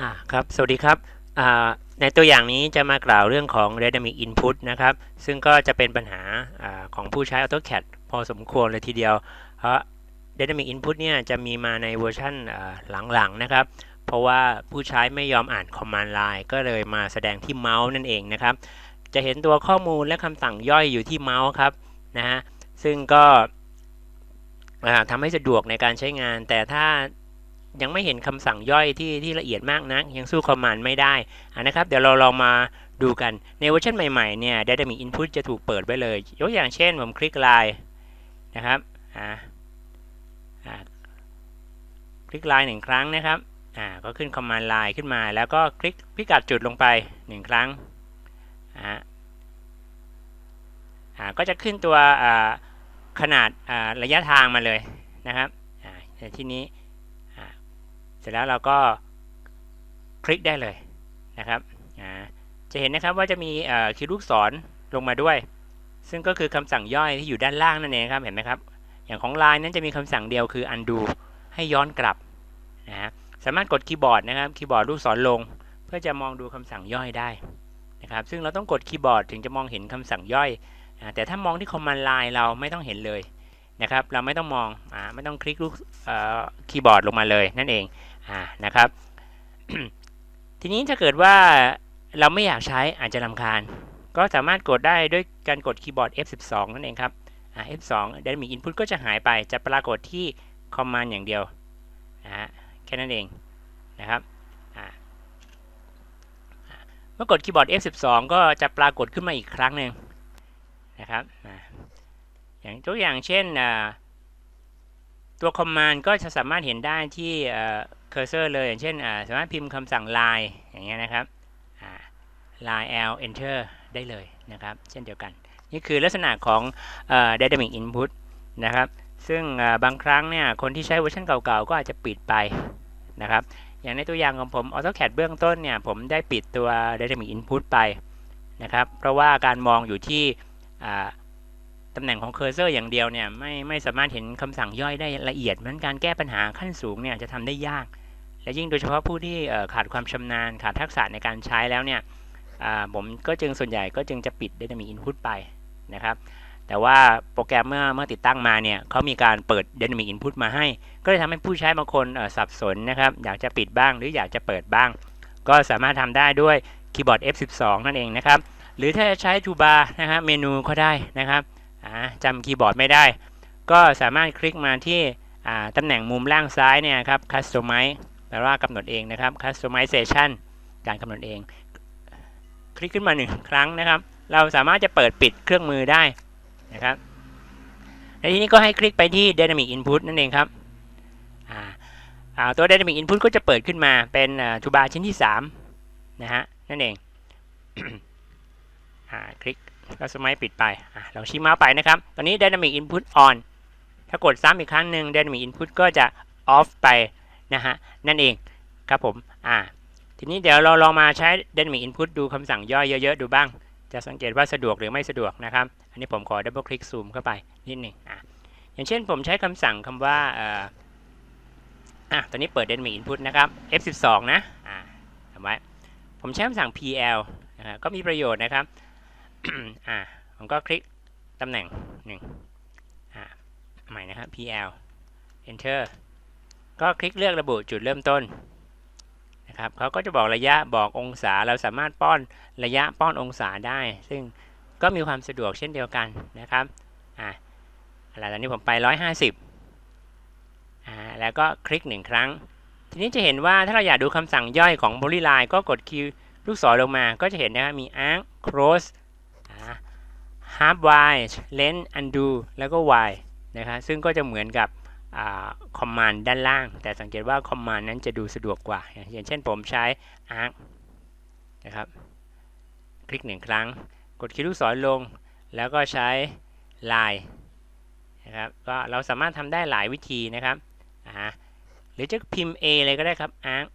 อ่าครับ สวัสดีครับอ่าในตัวอย่างนี้จะมากล่าวเรื่องของ Dynamic Input นะครับ ซึ่งก็จะเป็นปัญหาอาของผู้ใช้ AutoCAD พอสมควรเลยทีเดียว เพราะ Dynamic Input เนี่ยจะมีมาในเวอร์ชันอ่าหลังๆนะครับ เพราะว่าผู้ใช้ไม่ยอมอ่าน Command Line ก็เลยมาแสดงที่เมาส์นั่นเองนะครับ จะเห็นตัวข้อมูลและคำสั่งย่อยอยู่ที่เมาส์ครับนะฮะ ซึ่งก็อ่าทำให้สะดวกในการใช้งาน แต่ถ้า ยังไม่เห็นคำสั่งย่อยที่ที่ละเอียดมากนัก ยังสู้คอมมานด์ไม่ได้อ่านะครับ เดี๋ยวเราลองมาดูกัน ในเวอร์ชันใหม่ๆเนี่ย Dynamic Input จะถูกเปิดไว้เลย ยกอย่างเช่นผมคลิกไลน์นะครับอ่าอ่าคลิกไลน์หนึ่งครั้งนะครับอ่าก็ขึ้นคอมมานด์ไลน์ขึ้นมา แล้วก็คลิกพิกัดจุดลงไปหนึ่งครั้งอ่าอ่าก็จะขึ้นตัวอ่าขนาดอ่าระยะทางมาเลยนะครับอ่าในที่นี้ สร็จแล้วเราก็คลิกได้เลยนะครับ จะเห็นนะครับว่าจะมีคิวลูกศรลงมาด้วย ซึ่งก็คือคำสั่งย่อยที่อยู่ด้านล่างนั่นเองครับ เห็นไหมครับ อย่างของ Line นั้นจะมีคำสั่งเดียวคือ undo ให้ย้อนกลับนะฮะ สามารถกดคีย์บอร์ดนะครับ คีย์บอร์ดลูกศรลง เพื่อจะมองดูคำสั่งย่อยได้นะครับ ซึ่งเราต้องกดคีย์บอร์ดถึงจะมองเห็นคำสั่งย่อย แต่ถ้ามองที่ command line เราไม่ต้องเห็นเลยนะครับ เราไม่ต้องมองอไม่ต้องคลิกลูกคีย์บอร์ดลงมาเลยนั่นเอง อ่านะครับ ทีนี้ถ้าเกิดว่าเราไม่อยากใช้อาจจะลำคาญ ก็สามารถกดได้ด้วยการกดคีย์บอร์ด F12 นั่นเองครับ F2 Dynamic Input ก็จะหายไปจะปรากฏที่ Command อย่างเดียวนะฮะแค่นั้นเองนะครับเมื่อกดคีย์บอร์ด F12 ก็จะปรากฏขึ้นมาอีกครั้งหนึ่งนะครับอย่างตัวอย่างเช่นตัว Command ก็จะสามารถเห็นได้ที่ เคอร์เซอร์เลยอย่างเช่นสามารถพิมพ์คำสั่ง line อย่างเงี้ยนะครับ line l enter ได้เลยนะครับ เช่นเดียวกัน นี่คือลักษณะของ dynamic input นะครับ ซึ่งบางครั้งเนี่ยคนที่ใช้เวอร์ชันเก่าๆ ก็อาจจะปิดไปนะครับ อย่างในตัวอย่างของผม AutoCAD เบื้องต้นเนี่ยผมได้ปิดตัว dynamic input ไปนะครับ เพราะว่าการมองอยู่ที่ตำแหน่งของเคอร์เซอร์อย่างเดียวเนี่ยไม่ไม่สามารถเห็นคำสั่งย่อยได้ละเอียดเหมือนการแก้ปัญหาขั้นสูงเนี่ยจะทำได้ยาก และยิ่งโดยเฉพาะผู้ที่ขาดความชำนาญ ขาดทักษะในการใช้แล้วเนี่ยผมก็จึงส่วนใหญ่ก็จึงจะปิด Dynamic Input ไปนะครับแต่ว่าโปรแกรมเมื่อเมื่อติดตั้งมาเนี่ยเขามีการเปิด Dynamic Input มาให้ ก็เลยทำให้ผู้ใช้บางคนสับสนนะครับ อยากจะปิดบ้างหรืออยากจะเปิดบ้าง ก็สามารถทำได้ด้วยคีย์บอร์ด F12 นั่นเองนะครับ หรือถ้าจะใช้ทูบาร์นะครับเมนูก็ได้นะครับจำคีย์บอร์ดไม่ได้ ก็สามารถคลิกมาที่ตำแหน่งมุมล่างซ้ายเนี่ยครับ Customize แปลว่ากำหนดเองนะครับ Customization การกำหนดเอง คลิกขึ้นมาหนึ่งครั้งนะครับ เราสามารถจะเปิดปิดเครื่องมือได้นะครับในที่นี้ก็ให้คลิกไปที่ Dynamic Input นั่นเองครับตัว Dynamic Input ก็จะเปิดขึ้นมาเป็นทูบาร์ชิ้นที่3นะฮะนั่นเองคลิกก็สมัยปิดไปเราชี้เมาส์ไปนะครับ ตอนนี้ Dynamic Input on ถ้ากดซ้ำอีกครั้งหนึ่ง Dynamic Input ก็จะ off ไป นะฮะนั่นเองครับผมอ่าทีนี้เดี๋ยวเราลองมาใช้ Dynamic Input ดูคำสั่งย่อยเยอะๆ ดูบ้าง จะสังเกตว่าสะดวกหรือไม่สะดวกนะครับ อันนี้ผมขอดับเบิลคลิกซูมเข้าไปนิดหนึ่งอ่าอย่างเช่นผมใช้คำสั่งคำว่าอ่าอะตอนนี้เปิด Dynamic Input นะครับ F12 นะอ่าทำไว้ผมใช้คำสั่ง PL นะก็มีประโยชน์นะครับอ่าผมก็คลิกตำแหน่งหนึ่งอ่าใหม่นะครับ PL Enter ก็คลิกเลือกระบุจุดเริ่มต้นนะครับเขาก็จะบอกระยะบอกองศาเราสามารถป้อนระยะป้อนองศาได้ ซึ่งก็มีความสะดวกเช่นเดียวกันนะครับอ่าอะไรตอนนี้ผมไป 150อ่าแล้วก็คลิกหนึ่งครั้ง ทีนี้จะเห็นว่าถ้าเราอยากดูคำสั่งย่อยของ Polyline ก็กดคิวลูกศรลงมาก็จะเห็นนะครับมี arc cross half y length undo แล้วก็ y นะครับซึ่งก็จะเหมือนกับ คอมมานด์ด้านล่าง แต่สังเกตว่าคอมมานด์นั้นจะดูสะดวกกว่า อย่างเช่นผมใช้ arc นะครับ คลิกหนึ่งครั้ง กดคีย์ลูกศรลง แล้วก็ใช้ line นะครับ ก็เราสามารถทำได้หลายวิธีนะครับหรือจะพิมพ์ A เลยก็ได้ครับ arc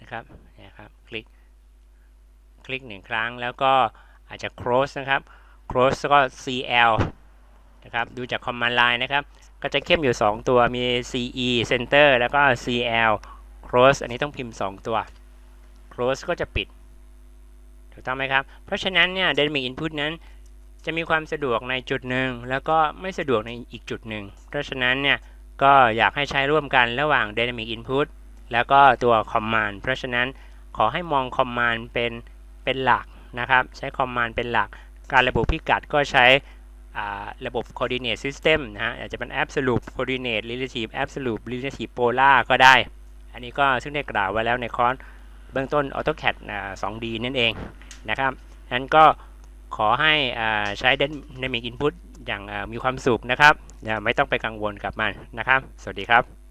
นะครับนะครับ คลิก คลิกหนึ่งครั้ง แล้วก็อาจจะ cross นะครับ cross ก็ cl นะครับ ดูจาก command line นะครับ ก็จะเข้มอยู่ 2 ตัวมี ce center แล้วก็ cl close อันนี้ต้องพิมพ์ 2 ตัว close ก็จะปิด ถูกต้องไหมครับ เพราะฉะนั้นเนี่ย dynamic input นั้นจะมีความสะดวกในจุดหนึ่ง แล้วก็ไม่สะดวกในอีกจุดหนึ่ง เพราะฉะนั้นเนี่ย ก็อยากให้ใช้ร่วมกันระหว่าง dynamic input แล้วก็ตัว command เพราะฉะนั้นขอให้มอง command เป็นเป็นหลักนะครับ ใช้ command เป็นหลัก การระบุพิกัดก็ใช้ ระบบ coordinate system นะฮะอาจจะเป็น absolute coordinate relative absolute relative polar ก็ได้ อันนี้ก็ซึ่งได้กล่าวไว้แล้วในคอร์สเบื้องต้น AutoCAD อ่า 2D นั่นเองนะครับนั้นก็ขอให้ใช้ Dynamic Input อย่างมีความสุขนะครับอย่าไม่ต้องไปกังวลกับมันนะครับ สวัสดีครับ